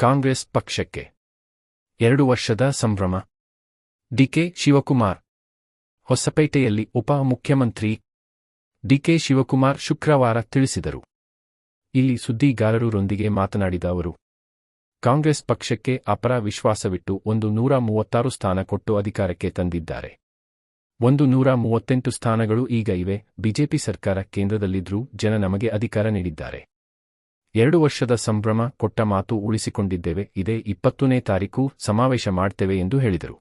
ಕಾಂಗ್ರೆಸ್ ಪಕ್ಷಕ್ಕೆ. ಎರಡು ವರ್ಷದ ಸಂಭ್ರಮ. ಡಿಕೆ ಶಿವಕುಮಾರ್. ಹೊಸಪೇಟೆಯಲ್ಲಿ ಉಪ ಮುಖ್ಯಮಂತ್ರಿ. ಡಿಕೆ ಶಿವಕುಮಾರ್ ಶುಕ್ರವಾರ ತಿಳಿಸಿದರು. ಇಲ್ಲಿ ಸುದ್ದಿಗಾರರೊಂದಿಗೆ ಮಾತನಾಡಿದ ಅವರು, ಕಾಂಗ್ರೆಸ್ ಪಕ್ಷಕ್ಕೆ ಅಪರ ವಿಶ್ವಾಸವಿಟ್ಟು ಒಂದು ನೂರ ಮೂವತ್ತಾರು ಸ್ಥಾನ ಕೊಟ್ಟು ಅಧಿಕಾರಕ್ಕೆ ತಂದಿದ್ದಾರೆ. ಒಂದು ನೂರ ಮೂವತ್ತೆಂಟು ಸ್ಥಾನಗಳು ಈಗ ಇವೆ, ಬಿಜೆಪಿ ಸರ್ಕಾರ ಕೇಂದ್ರದಲ್ಲಿದ್ರೂ ಜನ ನಮಗೆ ಅಧಿಕಾರ ನೀಡಿದ್ದಾರೆ. ಎರಡು ವರ್ಷದ ಸಂಭ್ರಮ ಕೊಟ್ಟ ಮಾತು ಉಳಿಸಿಕೊಂಡಿದ್ದೇವೆ ಇದೇ ಇಪ್ಪತ್ತನೇ ತಾರೀಕು ಸಮಾವೇಶ ಮಾಡ್ತೇವೆ ಎಂದು ಹೇಳಿದರು.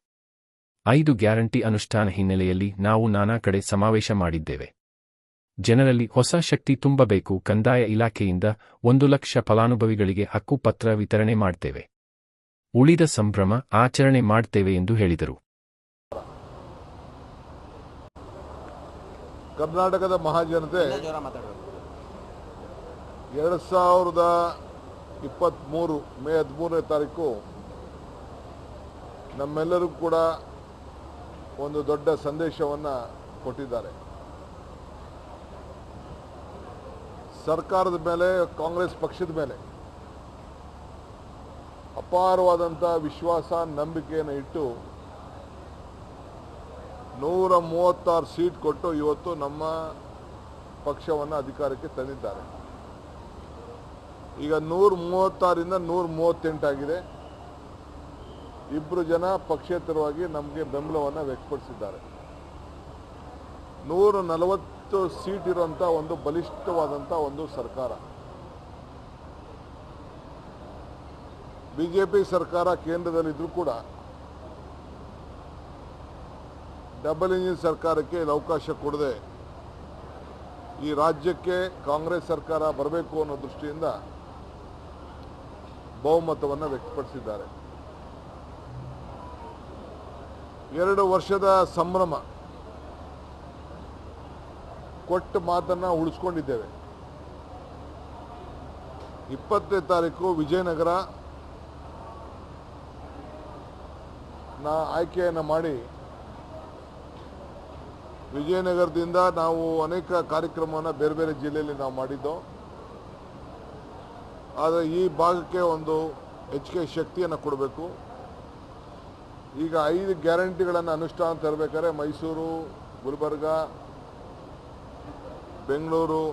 ಐದು ಗ್ಯಾರಂಟಿ ಅನುಷ್ಠಾನ ಹಿನ್ನೆಲೆಯಲ್ಲಿ ನಾವು ನಾನಾ ಕಡೆ ಸಮಾವೇಶ ಮಾಡಿದ್ದೇವೆ. ಜನರಲ್ಲಿ ಹೊಸ ಶಕ್ತಿ ತುಂಬಬೇಕು ಕಂದಾಯ ಇಲಾಖೆಯಿಂದ ಒಂದು ಲಕ್ಷ ಫಲಾನುಭವಿಗಳಿಗೆ ಹಕ್ಕುಪತ್ರ ವಿತರಣೆ ಮಾಡ್ತೇವೆ. ಉಳಿದ ಸಂಭ್ರಮ ಆಚರಣೆ ಮಾಡ್ತೇವೆ ಎಂದು ಹೇಳಿದರು. ಕರ್ನಾಟಕದ ಮಹಾಜನತೆ ಎರಡು ಸಾವಿರದ ಇಪ್ಪತ್ತ್ಮೂರು ಮೇ ಹದಿಮೂರನೇ ತಾರೀಕು ನಮ್ಮೆಲ್ಲರಿಗೂ ಕೂಡ ಒಂದು ದೊಡ್ಡ ಸಂದೇಶವನ್ನು ಕೊಟ್ಟಿದ್ದಾರೆ. ಸರ್ಕಾರದ ಮೇಲೆ, ಕಾಂಗ್ರೆಸ್ ಪಕ್ಷದ ಮೇಲೆ ಅಪಾರವಾದಂಥ ವಿಶ್ವಾಸ, ನಂಬಿಕೆಯನ್ನು ಇಟ್ಟು ನೂರ ಮೂವತ್ತಾರು ಸೀಟ್ ಕೊಟ್ಟು ಇವತ್ತು ನಮ್ಮ ಪಕ್ಷವನ್ನು ಅಧಿಕಾರಕ್ಕೆ ತಂದಿದ್ದಾರೆ. ಈಗ ನೂರ ಮೂವತ್ತಾರಿಂದ ನೂರ ಮೂವತ್ತೆಂಟಾಗಿದೆ ಇಬ್ಬರು ಜನ ಪಕ್ಷೇತರವಾಗಿ ನಮಗೆ ಬೆಂಬಲವನ್ನು ವ್ಯಕ್ತಪಡಿಸಿದ್ದಾರೆ. ನೂರ ನಲವತ್ತು ಸೀಟ್ ಇರುವಂಥ ಒಂದು ಬಲಿಷ್ಠವಾದಂಥ ಒಂದು ಸರ್ಕಾರ. ಬಿಜೆಪಿ ಸರ್ಕಾರ ಕೇಂದ್ರದಲ್ಲಿದ್ದರೂ ಕೂಡ ಡಬಲ್ ಇಂಜಿನ್ ಸರ್ಕಾರಕ್ಕೆ ಅವಕಾಶ ಕೊಡದೆ ಈ ರಾಜ್ಯಕ್ಕೆ ಕಾಂಗ್ರೆಸ್ ಸರ್ಕಾರ ಬರಬೇಕು ಅನ್ನೋ ದೃಷ್ಟಿಯಿಂದ ಬಹುಮತವನ್ನು ವ್ಯಕ್ತಪಡಿಸಿದ್ದಾರೆ. ಎರಡು ವರ್ಷದ ಸಂಭ್ರಮ ಕೊಟ್ಟ ಮಾತನ್ನು ಉಳಿಸ್ಕೊಂಡಿದ್ದೇವೆ. ಇಪ್ಪತ್ತನೇ ತಾರೀಕು ವಿಜಯನಗರ ನಾ ಆಯ್ಕೆಯನ್ನು ಮಾಡಿ ವಿಜಯನಗರದಿಂದ ನಾವು ಅನೇಕ ಕಾರ್ಯಕ್ರಮವನ್ನು ಬೇರೆ ಬೇರೆ ಜಿಲ್ಲೆಯಲ್ಲಿ ನಾವು ಮಾಡಿದ್ದು ಆದರೆ ಈ ಭಾಗಕ್ಕೆ ಒಂದು ಹೆಚ್ಚಿಗೆ ಶಕ್ತಿಯನ್ನು ಕೊಡಬೇಕು. ಈಗ ಐದು ಗ್ಯಾರಂಟಿಗಳನ್ನು ಅನುಷ್ಠಾನ ತರಬೇಕಾದ್ರೆ ಮೈಸೂರು, ಗುಲ್ಬರ್ಗ, ಬೆಂಗಳೂರು,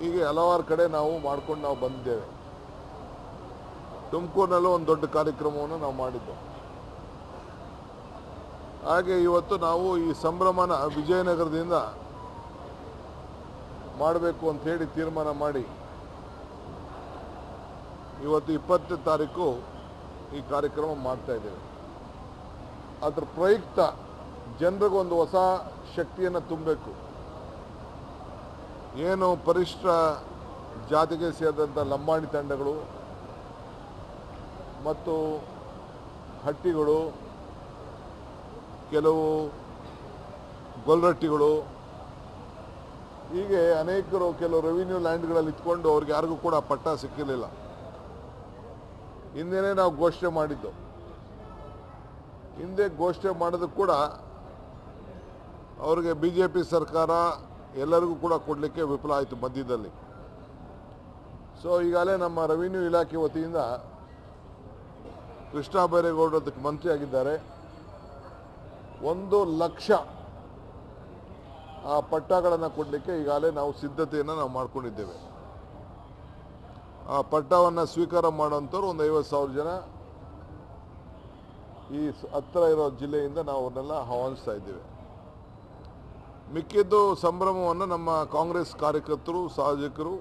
ಹೀಗೆ ಹಲವಾರು ಕಡೆ ನಾವು ಮಾಡ್ಕೊಂಡು ನಾವು ಬಂದಿದ್ದೇವೆ. ತುಮಕೂರಿನಲ್ಲೂ ಒಂದು ದೊಡ್ಡ ಕಾರ್ಯಕ್ರಮವನ್ನು ನಾವು ಮಾಡಿದ್ದೆವು. ಹಾಗೆ ಇವತ್ತು ನಾವು ಈ ಸಂಭ್ರಮನ ವಿಜಯನಗರದಿಂದ ಮಾಡಬೇಕು ಅಂತ ಹೇಳಿ ತೀರ್ಮಾನ ಮಾಡಿ ಇವತ್ತು ಇಪ್ಪತ್ತನೇ ತಾರೀಕು ಈ ಕಾರ್ಯಕ್ರಮ ಮಾಡ್ತಾ ಇದ್ದೇವೆ. ಅದರ ಪ್ರಯುಕ್ತ ಜನರಿಗೊಂದು ಹೊಸ ಶಕ್ತಿಯನ್ನು ತುಂಬಬೇಕು. ಏನು ಪರಿಷ್ಠ ಜಾತಿಗೆ ಸೇರಿದಂಥ ಲಂಬಾಣಿ ತಂಡಗಳು ಮತ್ತು ಹಟ್ಟಿಗಳು, ಕೆಲವು ಗೊಲ್ರಟ್ಟಿಗಳು, ಹೀಗೆ ಅನೇಕರು ಕೆಲವು ರೆವಿನ್ಯೂ ಲ್ಯಾಂಡ್ಗಳಲ್ಲಿ ಇಟ್ಕೊಂಡು ಅವ್ರಿಗೆ ಯಾರಿಗೂ ಕೂಡ ಪಟ್ಟ ಸಿಕ್ಕಿರಲಿಲ್ಲ. ಹಿಂದೆನೇ ನಾವು ಘೋಷಣೆ ಮಾಡಿದ್ದು. ಹಿಂದೆ ಘೋಷಣೆ ಮಾಡೋದು ಕೂಡ ಅವರಿಗೆ ಬಿ ಜೆ ಪಿ ಸರ್ಕಾರ ಎಲ್ಲರಿಗೂ ಕೂಡ ಕೊಡಲಿಕ್ಕೆ ವಿಫಲ ಆಯಿತು ಮಧ್ಯದಲ್ಲಿ. ಸೊ ಈಗಾಗಲೇ ನಮ್ಮ ರೆವಿನ್ಯೂ ಇಲಾಖೆ ವತಿಯಿಂದ ಕೃಷ್ಣ ಬೈರೇಗೌಡರು ಅದಕ್ಕೆ ಮಂತ್ರಿ ಆಗಿದ್ದಾರೆ. ಒಂದು ಲಕ್ಷ ಆ ಪಟ್ಟಗಳನ್ನು ಕೊಡಲಿಕ್ಕೆ ಈಗಾಗಲೇ ನಾವು ಸಿದ್ಧತೆಯನ್ನು ನಾವು ಮಾಡ್ಕೊಂಡಿದ್ದೇವೆ. ಆ ಪಟ್ಟವನ್ನು ಸ್ವೀಕಾರ ಮಾಡೋಂಥವ್ರು ಒಂದು ಐವತ್ತು ಸಾವಿರ ಜನ ಈ ಹತ್ತಿರ ಇರೋ ಜಿಲ್ಲೆಯಿಂದ ನಾವು ಅವ್ರನ್ನೆಲ್ಲ ಆಹ್ವಾನಿಸ್ತಾ ಇದ್ದೇವೆ. ಮಿಕ್ಕಿದ್ದು ಸಂಭ್ರಮವನ್ನು ನಮ್ಮ ಕಾಂಗ್ರೆಸ್ ಕಾರ್ಯಕರ್ತರು ಸಾರ್ವಜನಿಕರು